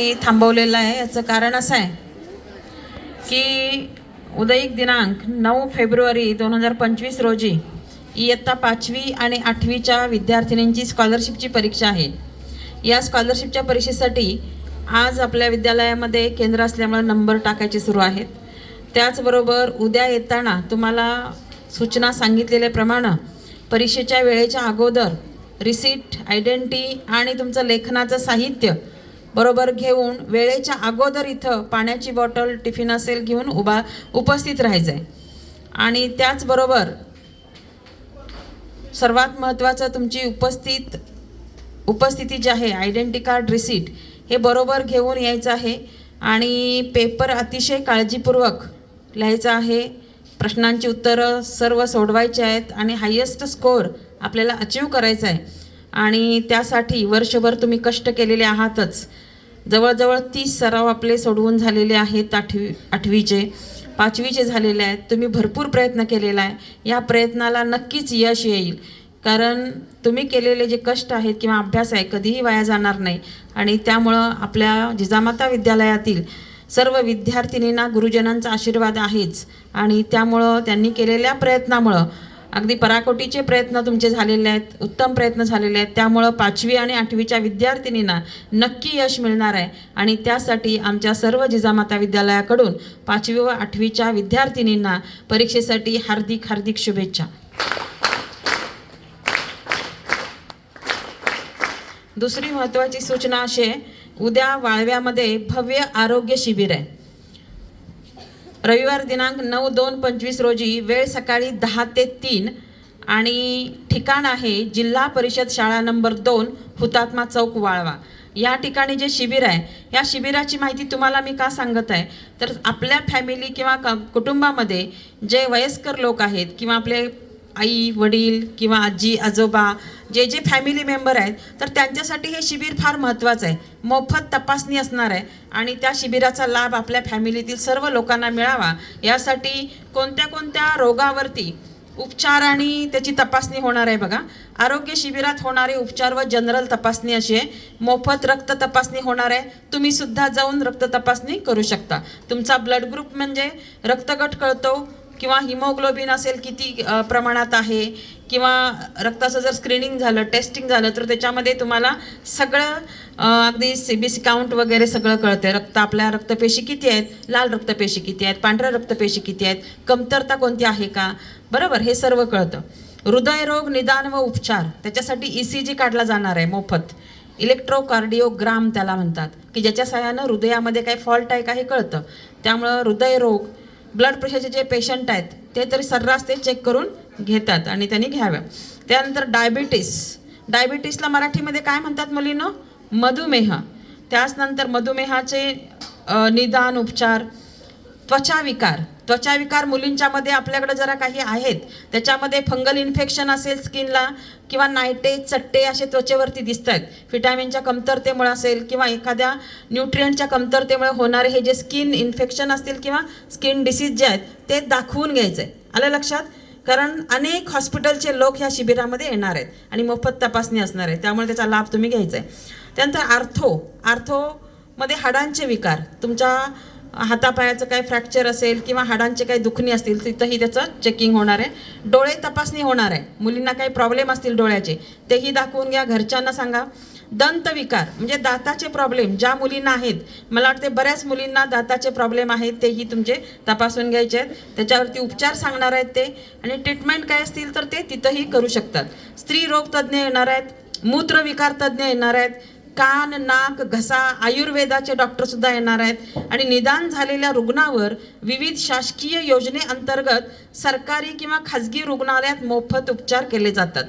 मी थांबवलेलं आहे. याचं कारण असं आहे की उदयिक दिनांक नऊ फेब्रुवारी दोन हजार पंचवीस रोजी इयत्ता पाचवी आणि आठवीच्या विद्यार्थिनींची स्कॉलरशिपची परीक्षा आहे. या स्कॉलरशिपच्या परीक्षेसाठी आज आपल्या विद्यालयामध्ये केंद्र असल्यामुळे नंबर टाकायचे सुरू आहेत. त्याचबरोबर उद्या येताना तुम्हाला सूचना सांगितलेल्याप्रमाणे परीक्षेच्या वेळेच्या अगोदर रिसीट आयडेंटिटी आणि तुमचं लेखनाचं साहित्य बरोबर घेऊन वेळेच्या अगोदर इथं पाण्याची बॉटल टिफिन असेल घेऊन उभा उपस्थित राहायचं आहे आणि त्याचबरोबर सर्वात महत्त्वाचं तुमची उपस्थित उपस्थिती जी आहे आयडेंटी कार्ड रिसीट हे बरोबर घेऊन यायचं आहे. आणि पेपर अतिशय काळजीपूर्वक लिहायचा आहे. प्रश्नांची उत्तरं सर्व सोडवायची आहेत आणि हायेस्ट स्कोअर आपल्याला अचीव करायचा आहे आणि त्यासाठी वर्षभर तुम्ही कष्ट केलेले आहातच. जवळजवळ तीस सराव आपले सोडवून झालेले आहेत आठवी आठवीचे पाचवीचे झालेले आहेत. तुम्ही भरपूर प्रयत्न केलेला आहे. या प्रयत्नाला नक्कीच यश येईल. कारण तुम्ही केलेले जे कष्ट आहेत किंवा अभ्यास आहे कधीही वाया जाणार नाही. आणि त्यामुळं आपल्या जिजामाता विद्यालयातील सर्व विद्यार्थिनींना गुरुजनांचा आशीर्वाद आहेच. आणि त्यामुळं त्यांनी केलेल्या प्रयत्नामुळं अगदी पराकोटीचे प्रयत्न तुमचे झालेले आहेत उत्तम प्रयत्न झालेले आहेत. त्यामुळं पाचवी आणि आठवीच्या विद्यार्थिनींना नक्की यश मिळणार आहे. आणि त्यासाठी आमच्या सर्व जिजामाता विद्यालयाकडून पाचवी व आठवीच्या विद्यार्थिनींना परीक्षेसाठी हार्दिक हार्दिक शुभेच्छा. दुसरी महत्त्वाची सूचना अशी आहे उद्या वाळव्यामध्ये भव्य आरोग्य शिबिर आहे. रविवार दिनांक नऊ दोन पंचवीस रोजी वेळ सकाळी दहा ते तीन आणि ठिकाण आहे जिल्हा परिषद शाळा नंबर दोन हुतात्मा चौक वाळवा. या ठिकाणी जे शिबिर आहे या शिबिराची माहिती तुम्हाला मी का सांगत आहे? तर आपल्या फॅमिली किंवा क कुटुंबामध्ये जे वयस्कर लोक आहेत किंवा आपले आई वडील किंवा आजी आजोबा जे जे फॅमिली मेंबर आहेत तर त्यांच्यासाठी हे शिबिर फार महत्त्वाचं आहे. मोफत तपासणी असणार आहे आणि त्या शिबिराचा लाभ आपल्या फॅमिलीतील सर्व लोकांना मिळावा. यासाठी कोणत्या कोणत्या रोगावरती उपचार आणि त्याची तपासणी होणार आहे बघा. आरोग्य शिबिरात होणारे उपचार व जनरल तपासणी अशी आहे. मोफत रक्त तपासणी होणार आहे. तुम्ही सुद्धा जाऊन रक्त तपासणी करू शकता. तुमचा ब्लड ग्रुप म्हणजे रक्तगट कळतो किंवा हिमोग्लोबिन असेल किती प्रमाणात आहे किंवा रक्ताचं जर स्क्रीनिंग झालं टेस्टिंग झालं तर त्याच्यामध्ये तुम्हाला सगळं अगदी सी बी सी काउंट वगैरे सगळं कळतं रक्त आपल्या रक्तपेशी किती आहेत? लाल रक्तपेशी किती आहेत? पांढऱ्या रक्तपेशी किती आहेत? कमतरता कोणती आहे का? बरोबर हे सर्व कळतं. हृदयरोग निदान व उपचार त्याच्यासाठी ई सी जी काढला जाणार आहे मोफत. इलेक्ट्रोकार्डिओग्राम त्याला म्हणतात की ज्याच्या सहाय्यानं हृदयामध्ये काय फॉल्ट आहे का हे कळतं. त्यामुळं हृदयरोग ब्लड प्रेशरचे जे पेशंट आहेत ते तरी सर्रास ते चेक करून घेतात आणि त्यांनी घ्याव्या त्यानंतर डायबिटीस डायबिटीसला मराठीमध्ये काय म्हणतात मुलीनं? मधुमेह. त्याचनंतर मधुमेहाचे निदान उपचार. त्वचाविकार त्वचाविकार मुलींच्यामध्ये आपल्याकडे जरा काही आहेत. त्याच्यामध्ये फंगल इन्फेक्शन असेल स्किनला किंवा नायटे चट्टे असे त्वचेवरती दिसत आहेत व्हिटॅमिनच्या कमतरतेमुळे असेल किंवा एखाद्या न्यूट्रियंटच्या कमतरतेमुळे होणारे हे जे स्किन इन्फेक्शन असतील किंवा स्किन डिसीज जे आहेत ते दाखवून घ्यायचं. आहे आलं लक्षात? कारण अनेक हॉस्पिटलचे लोक ह्या शिबिरामध्ये येणार आहेत आणि मोफत तपासणी असणार आहे. त्यामुळे त्याचा लाभ तुम्ही घ्यायचा आहे. त्यानंतर आर्थो. आर्थोमध्ये हाडांचे विकार. तुमच्या हातापायाचं काय फ्रॅक्चर असेल किंवा हाडांचे काही दुखणी असतील तिथंही त्याचं चेकिंग होणार आहे. डोळे तपासणी होणार आहे. मुलींना काही प्रॉब्लेम असतील डोळ्याचे तेही दाखवून घ्या. घरच्यांना सांगा. दंतविकार म्हणजे दाताचे प्रॉब्लेम ज्या मुलींना आहेत मला वाटते बऱ्याच मुलींना दाताचे प्रॉब्लेम आहेत तेही तुमचे तपासून घ्यायचे आहेत. त्याच्यावरती उपचार सांगणार आहेत ते. आणि ट्रीटमेंट काय असतील तर ते तिथंही करू शकतात. स्त्री रोग तज्ज्ञ येणार आहेत. मूत्रविकार तज्ज्ञ येणार आहेत. कान नाक घसा आयुर्वेदाचे डॉक्टर सुद्धा येणार आहेत. आणि निदान झालेल्या रुग्णावर विविध शासकीय योजनेअंतर्गत सरकारी किंवा खाजगी रुग्णालयात मोफत उपचार केले जातात.